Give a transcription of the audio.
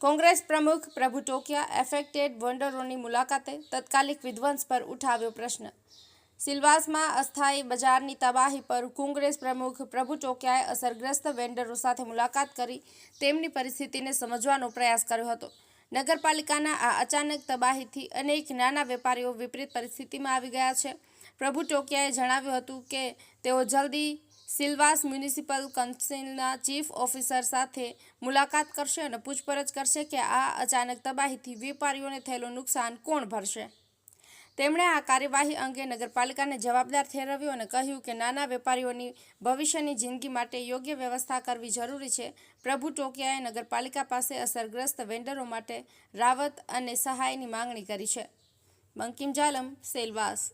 કોંગ્રેસ પ્રમુખ પ્રભુ ટોકિયા એફેક્ટેડ વેન્ડરોની મુલાકાતે તત્કાલિક વિધ્વંસ પર ઉઠાવ્યો પ્રશ્ન. સિલવાસમાં અસ્થાયી બજારની તબાહી પર કોંગ્રેસ પ્રમુખ પ્રભુ ટોકિયાએ અસરગ્રસ્ત વેન્ડરો સાથે મુલાકાત કરી તેમની પરિસ્થિતિને સમજવાનો પ્રયાસ કર્યો હતો. નગરપાલિકાના આ અચાનક તબાહીથી અનેક નાના વેપારીઓ વિપરીત પરિસ્થિતિમાં આવી ગયા છે. પ્રભુ ટોકિયાએ જણાવ્યું હતું કે તેઓ જલ્દી સિલવાસ મ્યુનિસિપલ કાઉન્સિલના ચીફ ઓફિસર સાથે મુલાકાત કરશે અને પૂછપરછ કરશે કે આ અચાનક તબાહીથી વેપારીઓને થયેલું નુકસાન કોણ ભરશે. તેમણે આ કાર્યવાહી અંગે નગરપાલિકાને જવાબદાર ઠેરવ્યો અને કહ્યું કે નાના વેપારીઓની ભવિષ્યની જિંદગી માટે યોગ્ય વ્યવસ્થા કરવી જરૂરી છે. પ્રભુ ટોકિયાએ નગરપાલિકા પાસે અસરગ્રસ્ત વેન્ડરો માટે રાવત અને સહાયની માંગણી કરી છે. બંકિમ જાલમ, સેલવાસ.